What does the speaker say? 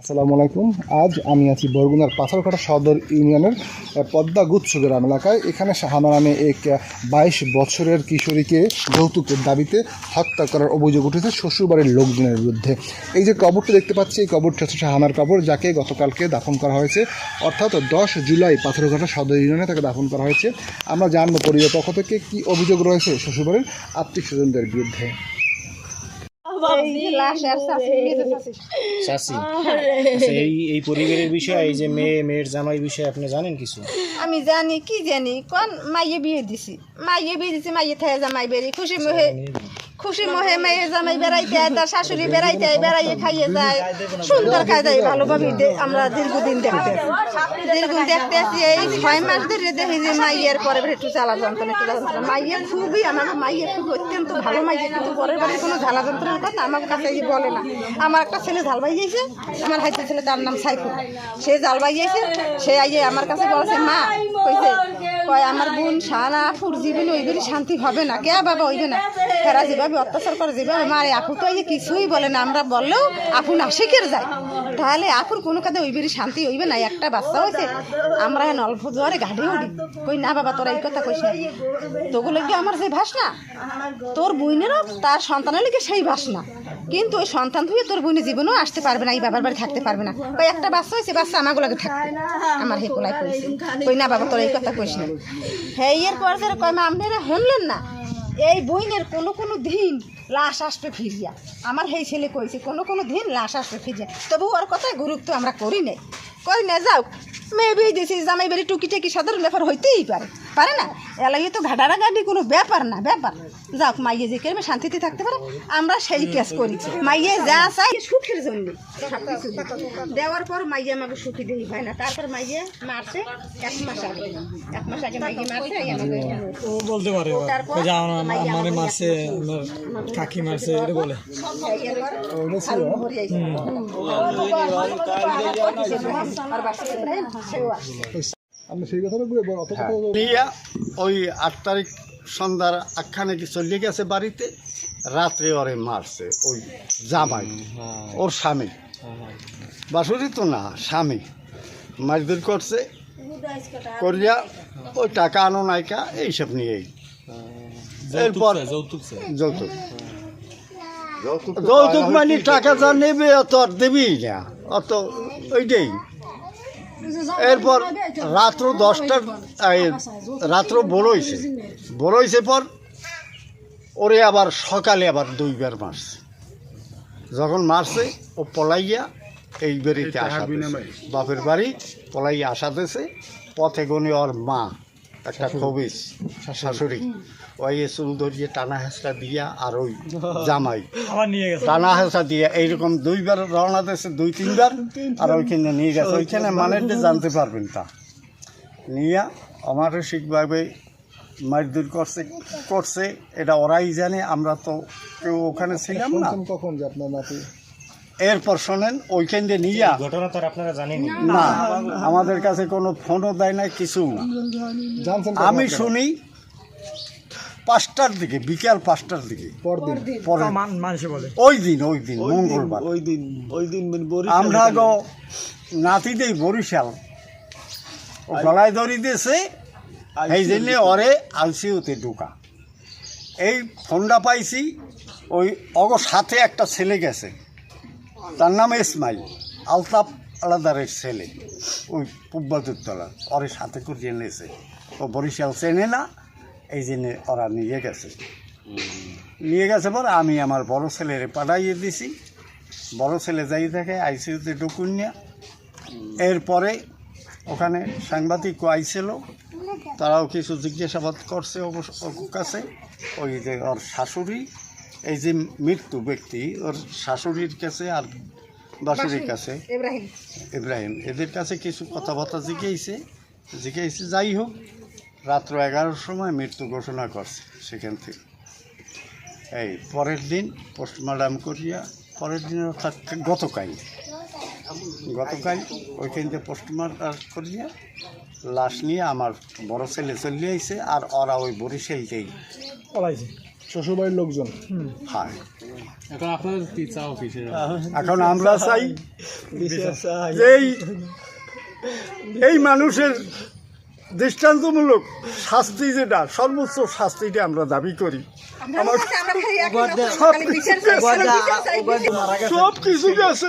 আসসালামু আলাইকুম। আজ আমি আছি বরগুনার পাথরঘাটা সদর ইউনিয়নের পদ্মা গুচ্ছ গ্রাম এলাকায় এখানে শাহানা নামে এক বাইশ বছরের কিশোরীকে যৌতুকের দাবিতে হত্যা করার অভিযোগ উঠেছে শ্বশুরবাড়ির লোকজনের বিরুদ্ধে। এই যে কবরটি দেখতে পাচ্ছি, এই কবরটি হচ্ছে শাহানার কবর, যাকে গতকালকে দাফন করা হয়েছে। অর্থাৎ দশ জুলাই পাথরঘাটা সদর ইউনিয়নে তাকে দাফন করা হয়েছে। আমরা জানব পরিবার পক্ষ থেকে কী অভিযোগ রয়েছে শ্বশুরবাড়ির আত্মীয় স্বজনদের বিরুদ্ধে। চাষি, আচ্ছা, এই এই পরিবারের বিষয় এই যে মেয়ে মেয়ের জামাই বিষয়ে আপনি জানেন কিছু? আমি জানি কি জানি কোন মাইয়ে বিয়ে দিছি? মাইয়ে বিয়ে দিছি মাইয়ে থাকে জামাই বেরি খুশি মহে খুশি মহে মেয়ে জামাই বেড়াইতে আয়, তার শাশুড়ি বেড়াইতে আয়, বেড়াইয়ে খাইয়ে যায়। সুন্দর খাই যায় ভালোভাবে আমরা দীর্ঘদিন দেখতে দীর্ঘদিন দেখতে আছি, এই ছয় মাস ধরে দেখি যে মাইয়ের পরে একটু জ্বালা যন্ত্রণা, একটু যন্ত্রণা। মাইয়ের খুবই আমার মাইয়ের খুব অত্যন্ত ভালো মাইয়ে, কিন্তু পরের বাড়ি কোনো জ্বালা যন্ত্রণার কথা আমার কাছে বলে না। আমার একটা ছেলে ঝাল বাইয়েছে আমার হাইতে ছেলে তার নাম সাইফুল। সে জাল বাইয়েছে সে আইয়ে আমার কাছে বলছে, মা, কইছে কয়, আমার বোন সানা আফুর জীবন ওইগুলি শান্তি হবে না। কে বাবা হইবে না ফেরা যেভাবে অত্যাচার করে, যেভাবে মারে, আপু তো এই যে কিছুই বলে না। আমরা বললেও আপু না শিখের যায়। তাহলে আপুর কোনো কাজে ওইবারই শান্তি হইবে না। একটা বাচ্চা হয়েছে, আমরা এখন অল্প জোয়ারে গাড়ি উঠি কই, না বাবা, তোরা এই কথা কইস না। তোগুলো কি আমার সেই ভাস না? তোর বইনেরও তার সন্তানের লিগে সেই ভাস না। কিন্তু ওই সন্তান ধুয়ে তোর বোনের জীবনেও আসতে পারবে না, এই বাবার বাড়ি থাকতে পারবে না। ওই একটা বাচ্চা হয়েছে, বাচ্চা আমাগুলোকে থাকবে আমার হেকুলাই কইছে। কই, না বাবা, তোর এই কথা কইস না। হ্যাঁ এর পর যারা কয় আপনারা শুনলেন না? এই বইনের কোনো কোনো দিন লাশ আসবে ফিরিয়া। আমার সেই ছেলে কইছে, কোনো কোনো দিন লাশ আসবে ফিরিয়া। তবু ওর কথায় গুরুত্ব আমরা করি নাই। করি না, যাও। মেয়ে দিয়েছি, জামাই বাড়ি টুকি টাকি সাধারণ ব্যাপার হইতেই পারে। পারে না? এলাকা তো ঘাটারা গাড়ি কোনো ব্যাপার না, ব্যাপার। যাক মাইয়ে যে কেরমে শান্তিতে থাকতে পারে, আমরা সেই কেস করি। মাইয়ে যা চাই সুখের জন্য দেওয়ার পর মাইয়ে আমাকে সুখী দেই হয় না। তারপর মাইয়ে মারছে এক মাস আগে। এক মাস আগে মাইয়ে মারছে ও বলতে পারে। তারপর আমাকে মারছে কাকি মারছে এটা বলে। আপনি সেই কথাটা ওই আট তারিখ সন্ধ্যার আখ্যানে কি চলে গেছে বাড়িতে রাত্রে ওরে মারছে ওই জামাই ওর স্বামী। বাসুরি তো না স্বামী। মারধর করছে করিয়া ওই টাকা আনো নাইকা এইসব নিয়েই। এরপর যৌতুক যৌতুক মানে টাকা যা নেবে অত আর দেবেই না। অত ওইটাই। এরপর রাত্র দশটার রাত্র বড়ইছে বড়ইছে পর ওরে আবার সকালে আবার দুইবার মারছে। যখন মারছে ও পলাইয়া এই বাড়িতে আসা বাপের বাড়ি পলাইয়া আসা দিয়েছে পথে গণে ওর মা একটা খবিস শাশুড়ি। ওই চুল ধরিয়ে টানা হেঁচড়া দিয়া আর ওই জামাই। আবার নিয়ে গেছে। টানা হেঁচা দিয়ে এইরকম দুইবার রওনা দিয়েছে দুই তিনবার আর ওইখানে নিয়ে গেছে। ওইখানে মানে জানতে পারবেন তা। নিয়ে আমারও ঠিকভাবে মারধর করছে করছে এটা ওরাই জানে আমরা তো কেউ ওখানে ছিলাম না। কখন যে আপনার নাতি? এরপর শোনেন ওইখান দিয়ে নিয়ে ঘটনা তো আপনারা জানেন না আমাদের কাছে কোনো ফোনও দেয় না। কিছু না আমি শুনি পাঁচটার দিকে বিকাল পাঁচটার দিকে। পরদিন। পরে মানুষে বলে। ওই দিন ওই দিন মঙ্গলবার। ওই দিন ওই দিন আমরা গো নাতি দেই বরিশাল। ও গলায় ধরি দিয়েছে এই জন্য ওরে আলসিউতে ঢুকা। এই ফোনটা পাইছি ওই অগ সাথে একটা ছেলে গেছে। তার নাম ইসমাইল। আলতাফ আলাদারের ছেলে। ওই পুব্বাদুরতলা ওরে সাথে করে এনেছে ও বরিশাল চেনে না, এই জন্য ওরা নিয়ে গেছে। নিয়ে গেছে পর আমি আমার বড় ছেলেরে পাঠাইয়ে দিছি। বড় ছেলে যাই থাকে আইসিউতে ঢুকুন নিয়ে এরপরে ওখানে সাংবাদিক আইছিল। তারাও কিছু জিজ্ঞাসাবাদ করছে অবশ্য কাছে। ওই যে ওর শাশুড়ি এই যে মৃত্যু ব্যক্তি ওর শাশুড়ির কাছে আর বাসুরির কাছে। ইব্রাহিম। ইব্রাহিম এদের কাছে কিছু কথাবার্তা জিজ্ঞেসে জিজ্ঞেসে যাই হোক রাত্র এগারোর সময় মৃত্যু ঘোষণা করছে সেখান থেকে। এই পরের দিন পোস্টমর্টম করিয়া পরের দিন অর্থাৎ গতকাল গতকাল ওইখান থেকে পোস্টমর্টম করিয়া লাশ নিয়ে আমার বড় ছেলে চলে আইছে আর ওরা ওই বরিশালতেই পলাইছে। শ্বশুরবাড়ির লোকজন। হয়। এখন আপনাদের কি চাও কিসের? এখন আমরা চাই এই এই মানুষের দৃষ্টান্তমূলক শাস্তি যেটা সর্বোচ্চ শাস্তিটা আমরা দাবি করি। আমার সব কিছু গেছে।